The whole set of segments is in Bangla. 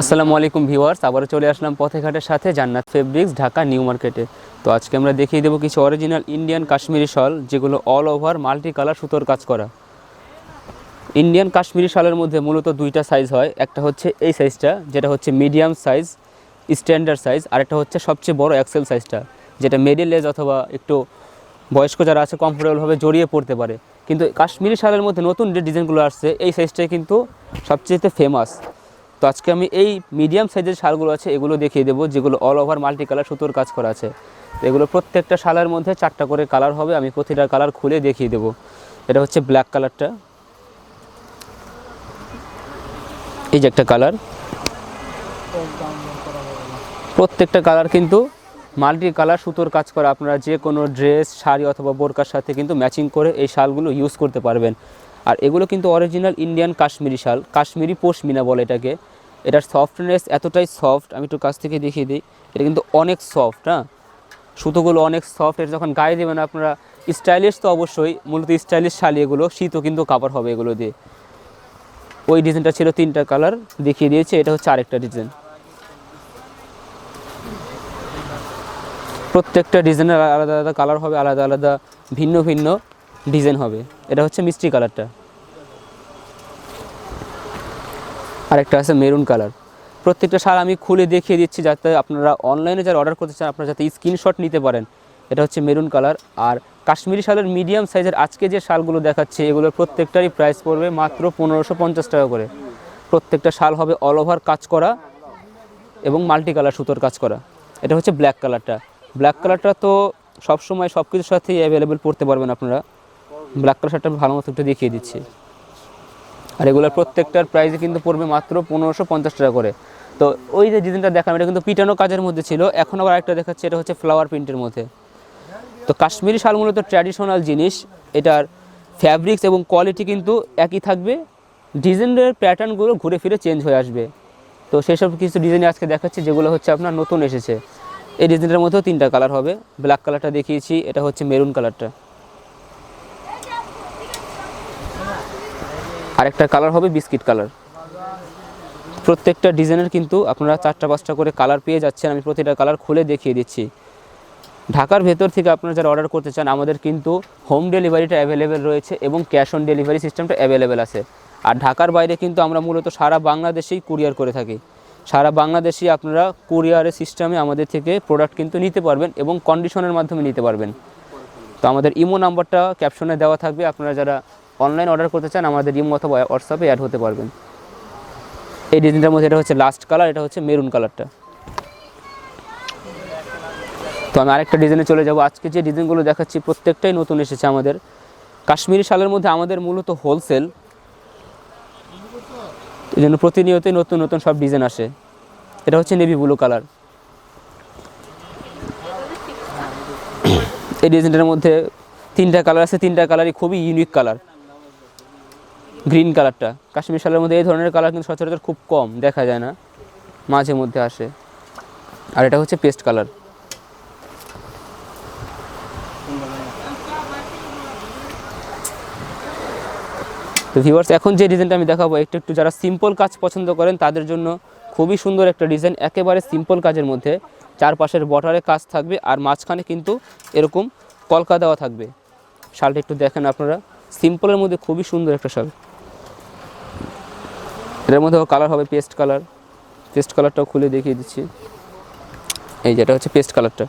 আসসালামু আলাইকুম ভিউয়ার্স, আবারও চলে আসলাম পথেঘাটের সাথে জান্নাত ফেব্রিক্স, ঢাকা, নিউ মার্কেটে। তো আজকে আমরা দেখিয়ে দেবো কিছু অরিজিনাল ইন্ডিয়ান কাশ্মীরি শল, যেগুলো অল ওভার মাল্টি কালার সুতোর কাজ করা। ইন্ডিয়ান কাশ্মীরি শালের মধ্যে মূলত দুইটা সাইজ হয়, একটা হচ্ছে এই সাইজটা যেটা হচ্ছে মিডিয়াম সাইজ স্ট্যান্ডার্ড সাইজ আর একটা হচ্ছে সবচেয়ে বড় এক্সেল সাইজটা যেটা মিডিল এজ অথবা একটু বয়স্ক যারা আছে কমফোর্টেবলভাবে জড়িয়ে পড়তে পারে। কিন্তু কাশ্মীরি শালের মধ্যে নতুন যে ডিজাইনগুলো আসছে, এই সাইজটাই কিন্তু সবচেয়ে ফেমাস তো আজকে আমি এই মিডিয়াম সাইজের শালগুলো আছে, এগুলো দেখিয়ে দেবো, যেগুলো অল ওভার মাল্টি কালার সুতোর কাজ করা আছে। এগুলো প্রত্যেকটা শালের মধ্যে চারটা করে কালার হবে, আমি প্রতিটা কালার খুলে দেখিয়ে দেবো। এটা হচ্ছে ব্ল্যাক কালারটা এই যে একটা কালার প্রত্যেকটা কালার কিন্তু মাল্টি কালার সুতোর কাজ করা। আপনারা যে কোনো ড্রেস শাড়ি অথবা বোরকার সাথে কিন্তু ম্যাচিং করে এই শালগুলো ইউজ করতে পারবেন। আর এগুলো কিন্তু অরিজিনাল ইন্ডিয়ান কাশ্মীরি শাল, কাশ্মীরি পশমিনা বলে এটাকে। এটার সফটনেস এতটাই সফট আমি একটু কাছ থেকে দেখিয়ে দিই। এটা কিন্তু অনেক সফট হ্যাঁ? সুতোগুলো অনেক সফট এটা যখন গায়ে দেবেন আপনারা স্টাইলিশ তো অবশ্যই, মূলত স্টাইলিশ শালি এগুলো, শীতও কিন্তু কাভার হবে এগুলো দিয়ে। ওই ডিজাইনটা ছিল তিনটা কালার দেখিয়ে দিয়েছে, এটা হচ্ছে আরেকটা ডিজাইন প্রত্যেকটা ডিজাইনের আলাদা আলাদা কালার হবে, আলাদা আলাদা ভিন্ন ভিন্ন ডিজাইন হবে। এটা হচ্ছে মিষ্টি কালারটা আরেকটা আছে মেরুন কালার। প্রত্যেকটা শাল আমি খুলে দেখিয়ে দিচ্ছি যাতে আপনারা অনলাইনে যারা অর্ডার করতে চান, আপনারা যাতে স্ক্রিনশট নিতে পারেন। এটা হচ্ছে মেরুন কালার। আর কাশ্মীরি শালের মিডিয়াম সাইজের আজকে যে শালগুলো দেখাচ্ছে, এগুলোর প্রত্যেকটারই প্রাইস পড়বে মাত্র পনেরোশো পঞ্চাশ টাকা করে। প্রত্যেকটা শাল হবে অল ওভার কাজ করা এবং মাল্টি কালার সুতোর কাজ করা। এটা হচ্ছে ব্ল্যাক কালারটা ব্ল্যাক কালারটা তো সবসময় সব কিছুর সাথেই অ্যাভেলেবেল পড়তে পারবেন আপনারা। ব্ল্যাক কালার শার্টটা ভালো মতো একটু দেখিয়ে দিচ্ছি। আর এগুলোর প্রত্যেকটার প্রাইসে কিন্তু পড়বে মাত্র পনেরোশো পঞ্চাশ টাকা করে। তো ওই যে ডিজাইনটা দেখালাম, এটা কিন্তু পিটানো কাজের মধ্যে ছিল। এখন আবার একটা দেখাচ্ছে, এটা হচ্ছে ফ্লাওয়ার প্রিন্টের মধ্যে। তো কাশ্মীরি শাল মূলত ট্র্যাডিশনাল জিনিস। এটার ফ্যাব্রিক্স এবং কোয়ালিটি কিন্তু একই থাকবে। ডিজাইনের প্যাটার্নগুলো ঘুরে ফিরে চেঞ্জ হয়ে আসবে। তো সেসব কিছু ডিজাইন আজকে দেখাচ্ছি, যেগুলো হচ্ছে আপনার নতুন এসেছে। এই ডিজাইনটার মধ্যেও তিনটা কালার হবে। ব্ল্যাক কালারটা দেখিয়েছি, এটা হচ্ছে মেরুন কালারটা আরেকটা কালার হবে বিস্কিট কালার প্রত্যেকটা ডিজাইনের কিন্তু আপনারা চারটা পাঁচটা করে কালার পেয়ে যাচ্ছেন। আমি প্রতিটা কালার খুলে দেখিয়ে দিচ্ছি। ঢাকার ভেতর থেকে আপনারা যারা অর্ডার করতে চান, আমাদের কিন্তু হোম ডেলিভারিটা অ্যাভেলেবেল রয়েছে এবং ক্যাশ অন ডেলিভারি সিস্টেমটা অ্যাভেলেবেল আছে। আর ঢাকার বাইরে কিন্তু আমরা মূলত সারা বাংলাদেশেই কুরিয়ার করে থাকি। সারা বাংলাদেশেই আপনারা কুরিয়ারের সিস্টেমে আমাদের থেকে প্রোডাক্ট কিন্তু নিতে পারবেন এবং কন্ডিশনের মাধ্যমে নিতে পারবেন। তো আমাদের ইমো নাম্বারটা ক্যাপশনে দেওয়া থাকবে। আপনারা যারা অনলাইন অর্ডার করতে চান, আমাদের ইমো অথবা হোয়াটসঅ্যাপে অ্যাড হতে পারবেন। এই ডিজাইনটার মধ্যে এটা হচ্ছে লাস্ট কালার এটা হচ্ছে মেরুন কালারটা তো আমি আরেকটা ডিজাইনে চলে যাব। আজকে যে ডিজাইনগুলো দেখাচ্ছি, প্রত্যেকটাই নতুন এসেছে আমাদের। কাশ্মীরি শালের মধ্যে আমাদের মূলত হোলসেল এই জন্য প্রতিনিয়তই নতুন নতুন সব ডিজাইন আসে। এটা হচ্ছে নেভি ব্লু কালার এই ডিজাইনটার মধ্যে তিনটা কালার আছে। তিনটা কালারই খুবই ইউনিক কালার গ্রিন কালারটা। কাশ্মীর শালের মধ্যে এই ধরনের কালার কিন্তু সচরাচর খুব কম, দেখা যায় না। মাঝে মধ্যে আসে। আর এটা হচ্ছে পেস্ট কালার। তো ভিউয়ার্স এখন যে ডিজাইনটা আমি দেখাবো, একটু একটু যারা সিম্পল কাজ পছন্দ করেন, তাদের জন্য খুবই সুন্দর একটা ডিজাইন একেবারে সিম্পল কাজের মধ্যে। চারপাশের বর্ডারে কাজ থাকবে, আর মাঝখানে কিন্তু এরকম কলকা দেওয়া থাকবে। শালটা একটু দেখেন আপনারা। সিম্পলের মধ্যে খুবই সুন্দর একটা শাল। এটার মধ্যে কালার হবে পেস্ট কালার পেস্ট কালারটাও খুলে দেখিয়ে দিচ্ছি। এই যেটা হচ্ছে পেস্ট কালারটা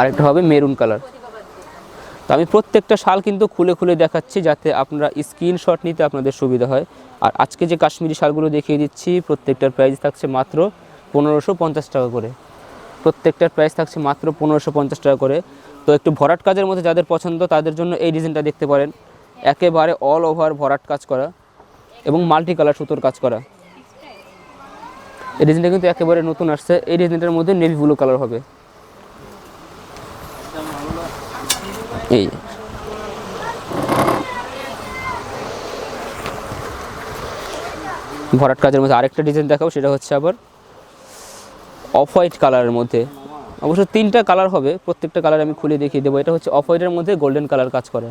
আরেকটা হবে মেরুন কালার তো আমি প্রত্যেকটা শাল কিন্তু খুলে খুলে দেখাচ্ছি যাতে আপনারা স্ক্রিনশট নিতে আপনাদের সুবিধা হয়। আর আজকে যে কাশ্মীরি শালগুলো দেখিয়ে দিচ্ছি, প্রত্যেকটার প্রাইস থাকছে মাত্র পনেরোশো পঞ্চাশ টাকা করে। প্রত্যেকটার প্রাইস থাকছে মাত্র পনেরোশো পঞ্চাশ টাকা করে। তো একটু ভরাট কাজের মধ্যে যাদের পছন্দ তাদের জন্য এই ডিজাইনটা দেখতে পারেন। একেবারে অল ওভার ভরাট কাজ করা এবং মাল্টি কালার সুতোর কাজ করা। এই ডিজাইনটা কিন্তু একেবারে নতুন আসছে। এই ডিজাইনটার মধ্যে নেভি ব্লু কালার হবে। এই ভরাট কাজের মধ্যে আরেকটা ডিজাইন দেখাবো, সেটা হচ্ছে আবার অফ হোয়াইট কালারের মধ্যে। অবশ্য তিনটা কালার হবে, প্রত্যেকটা কালার আমি খুলে দেখিয়ে দেবো। এটা হচ্ছে অফ হোয়াইটের মধ্যে গোল্ডেন কালার কাজ করে।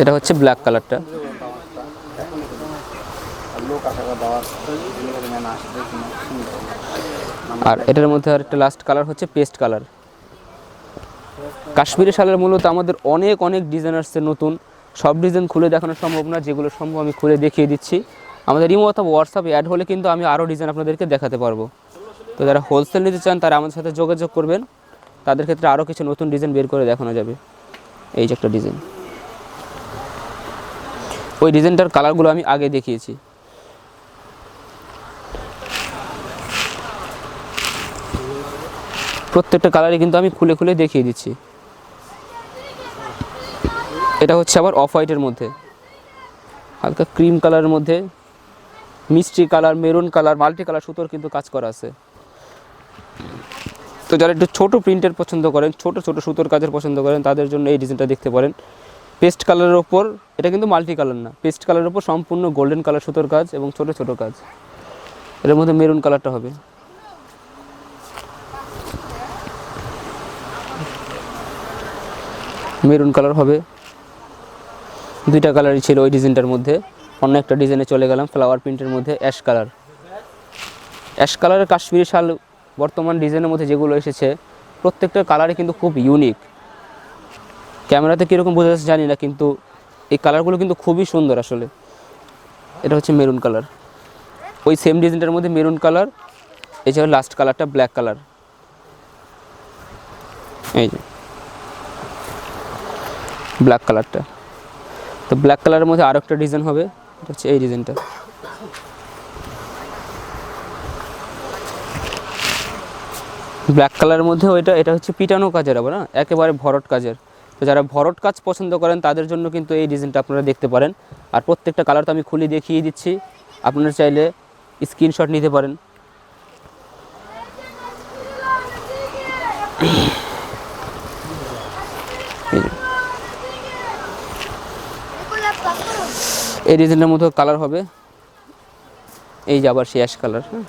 এটা হচ্ছে ব্ল্যাক কালারটা আর এটার মধ্যে আর একটা লাস্ট কালার হচ্ছে পেস্ট কালার কাশ্মীরি শালের মূলত আমাদের অনেক অনেক ডিজাইন আসছে নতুন। সব ডিজাইন খুলে দেখানো সম্ভব না, যেগুলো সম্ভব আমি খুলে দেখিয়ে দিচ্ছি। আমাদের ইমো অথবা হোয়াটসঅ্যাপ অ্যাড হলে কিন্তু আমি আরও ডিজাইন আপনাদেরকে দেখাতে পারব। তো যারা হোলসেল নিতে চান তারা আমাদের সাথে যোগাযোগ করবেন। তাদের ক্ষেত্রে আরও কিছু নতুন ডিজাইন বের করে দেখানো যাবে। এই যে একটা ডিজাইন। ওই ডিজাইনটার কালারগুলো আমি আগে দেখিয়েছি। প্রত্যেকটা কালারই কিন্তু আমি খুলে খুলে দেখিয়ে দিচ্ছি। এটা হচ্ছে আবার অফ হোয়াইটের মধ্যে। হালকা ক্রিম কালারের মধ্যে, মিষ্টি colour, maroon colour, multi colour সুতোর কিন্তু কাজ করা আছে। তো যারা একটু ছোটো প্রিন্টের পছন্দ করেন, ছোট ছোট সুতোর কাজের পছন্দ করেন, তাদের জন্য এই ডিজাইনটা দেখতে পারেন। পেস্ট কালারের ওপর এটা কিন্তু মাল্টি কালার না। পেস্ট কালারের ওপর সম্পূর্ণ গোল্ডেন কালার সুতোর কাজ এবং ছোট ছোট কাজ। এর মধ্যে মেরুন কালারটা হবে। মেরুন কালার হবে। দুইটা কালারই ছিল ওই ডিজাইনটার মধ্যে। অন্য একটা ডিজাইনে চলে গেলাম ফ্লাওয়ার প্রিন্টের মধ্যে অ্যাশ কালার অ্যাশ কালারের কাশ্মীরি শাল বর্তমান ডিজাইনের মধ্যে যেগুলো এসেছে প্রত্যেকটা কালারই কিন্তু খুব ইউনিক ক্যামেরাতে কীরকম বোঝা যাচ্ছে জানি না, কিন্তু এই কালারগুলো কিন্তু খুবই সুন্দর আসলে। এটা হচ্ছে মেরুন কালার ওই সেম ডিজাইনটার মধ্যে মেরুন কালার যে লাস্ট কালারটা ব্ল্যাক কালার এই যে। ব্ল্যাক কালারটা তো ব্ল্যাক কালারের মধ্যে আরও একটা ডিজাইন হবে, এটা হচ্ছে এই ডিজাইনটা ব্ল্যাক কালারের মধ্যে ওইটা, এটা হচ্ছে পিটানো কাজের আবার না একেবারে ভরট কাজের। তো যারা ভরট কাজ পছন্দ করেন, তাদের জন্য কিন্তু এই ডিজাইনটা আপনারা দেখতে পারেন। আর প্রত্যেকটা কালার তো আমি খুলে দেখিয়ে দিচ্ছি। আপনারা চাইলে স্ক্রিনশট নিতে পারেন। এই ডিজাইনের মধ্যে কালার হবে। এই যে আবার সেই অ্যাশ কালার হ্যাঁ?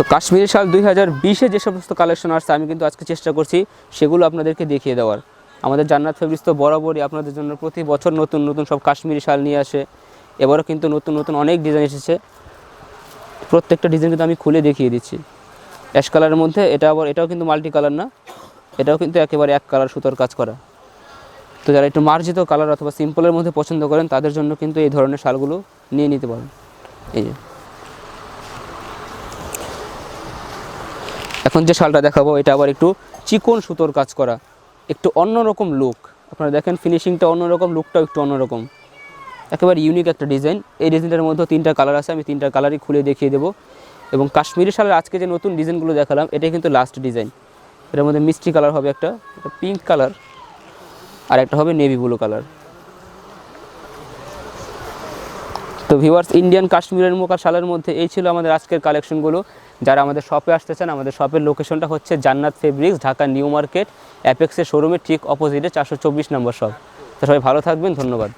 তো কাশ্মীরি শাল দুই হাজার বিশে যে সমস্ত কালেকশন আসছে, আমি কিন্তু আজকে চেষ্টা করছি সেগুলো আপনাদেরকে দেখিয়ে দেওয়ার। আমাদের জান্নাত ফেব্রিক্স তো বরাবরই আপনাদের জন্য প্রতি বছর নতুন নতুন সব কাশ্মীরি শাল নিয়ে আসে। এবারও কিন্তু নতুন নতুন অনেক ডিজাইন এসেছে। প্রত্যেকটা ডিজাইন কিন্তু আমি খুলে দেখিয়ে দিচ্ছি। অ্যাশ কালারের মধ্যে এটা আবার, এটাও কিন্তু মাল্টি কালার না। এটাও কিন্তু একেবারে এক কালার সুতোর কাজ করা। তো যারা একটু মার্জিত কালার অথবা সিম্পলের মধ্যে পছন্দ করেন, তাদের জন্য কিন্তু এই ধরনের শালগুলো নিয়ে নিতে পারেন। এই যে। এখন যে শালটা দেখাবো, এটা আবার একটু চিকন সুতোর কাজ করা। একটু অন্যরকম লুক আপনারা দেখেন ফিনিশিংটা অন্যরকম লুকটাও একটু অন্যরকম। একেবারে ইউনিক একটা ডিজাইন এই ডিজাইনটার মধ্যে তিনটা কালার আছে, আমি তিনটা কালারই খুলে দেখিয়ে দেবো। এবং কাশ্মীরি শালের আজকে যে নতুন ডিজাইনগুলো দেখালাম, এটাই কিন্তু লাস্ট ডিজাইন এটার মধ্যে মিষ্টি কালার হবে একটা পিঙ্ক কালার আর একটা হবে নেভি ব্লু কালার তো ভিউয়ার্স ইন্ডিয়ান কাশ্মীরের মুখ শালের মধ্যে এই ছিল আমাদের আজকের কালেকশনগুলো যারা আমাদের শপে আসতে চান, আমাদের শপের লোকেশনটা হচ্ছে Jannat fabrics Dhaka new market অ্যাপেক্সের শোরুমের ঠিক অপোজিটে চারশো চব্বিশ নম্বর শপ তো সবাই ভালো থাকবেন, ধন্যবাদ।